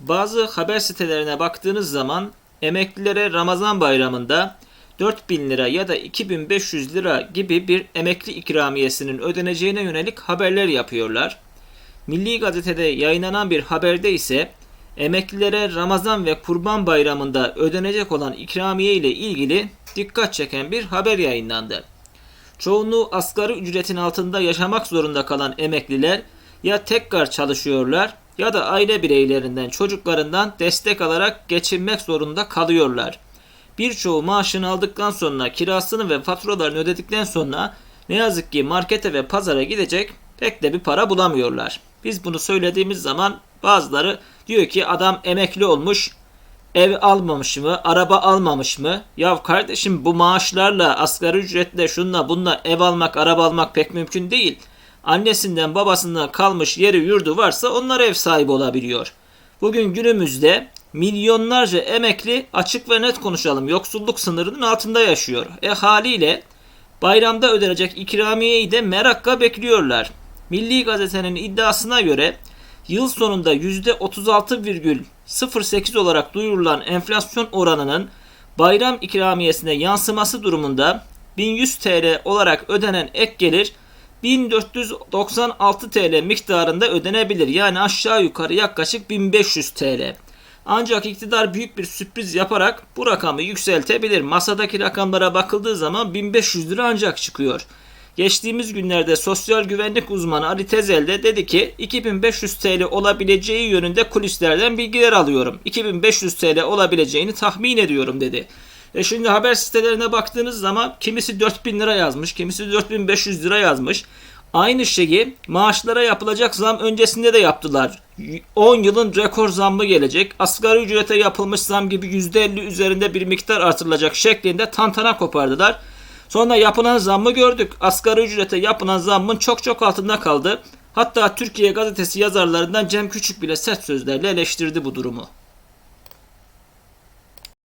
Bazı haber sitelerine baktığınız zaman emeklilere Ramazan bayramında 4000 lira ya da 2500 lira gibi bir emekli ikramiyesinin ödeneceğine yönelik haberler yapıyorlar. Milli Gazete'de yayınlanan bir haberde ise emeklilere Ramazan ve Kurban Bayramı'nda ödenecek olan ikramiye ile ilgili dikkat çeken bir haber yayınlandı. Çoğunluğu asgari ücretin altında yaşamak zorunda kalan emekliler ya tekrar çalışıyorlar ya da aile bireylerinden çocuklarından destek alarak geçinmek zorunda kalıyorlar. Birçoğu maaşını aldıktan sonra kirasını ve faturalarını ödedikten sonra ne yazık ki markete ve pazara gidecek pek de bir para bulamıyorlar. Biz bunu söylediğimiz zaman bazıları diyor ki adam emekli olmuş ev almamış mı, araba almamış mı? Ya kardeşim bu maaşlarla, asgari ücretle, şunla bununla ev almak, araba almak pek mümkün değil. Annesinden babasından kalmış yeri yurdu varsa onlar ev sahibi olabiliyor. Bugün günümüzde milyonlarca emekli açık ve net konuşalım yoksulluk sınırının altında yaşıyor. E haliyle bayramda ödenecek ikramiyeyi de merakla bekliyorlar. Milli Gazete'nin iddiasına göre yıl sonunda %36,08 olarak duyurulan enflasyon oranının bayram ikramiyesine yansıması durumunda 1100 TL olarak ödenen ek gelir 1496 TL miktarında ödenebilir. Yani aşağı yukarı yaklaşık 1500 TL. Ancak iktidar büyük bir sürpriz yaparak bu rakamı yükseltebilir. Masadaki rakamlara bakıldığı zaman 1500 lira ancak çıkıyor. Geçtiğimiz günlerde sosyal güvenlik uzmanı Ali Tezel de dedi ki 2500 TL olabileceği yönünde kulislerden bilgiler alıyorum. 2500 TL olabileceğini tahmin ediyorum dedi. E şimdi haber sitelerine baktığınız zaman kimisi 4000 lira yazmış, kimisi 4500 lira yazmış. Aynı şeyi maaşlara yapılacak zam öncesinde de yaptılar. 10 yılın rekor zammı gelecek. Asgari ücrete yapılmış zam gibi %50 üzerinde bir miktar artırılacak şeklinde tantana kopardılar. Sonra yapılan zammı gördük. Asgari ücrete yapılan zammın çok çok altında kaldı. Hatta Türkiye gazetesi yazarlarından Cem Küçük bile sert sözlerle eleştirdi bu durumu.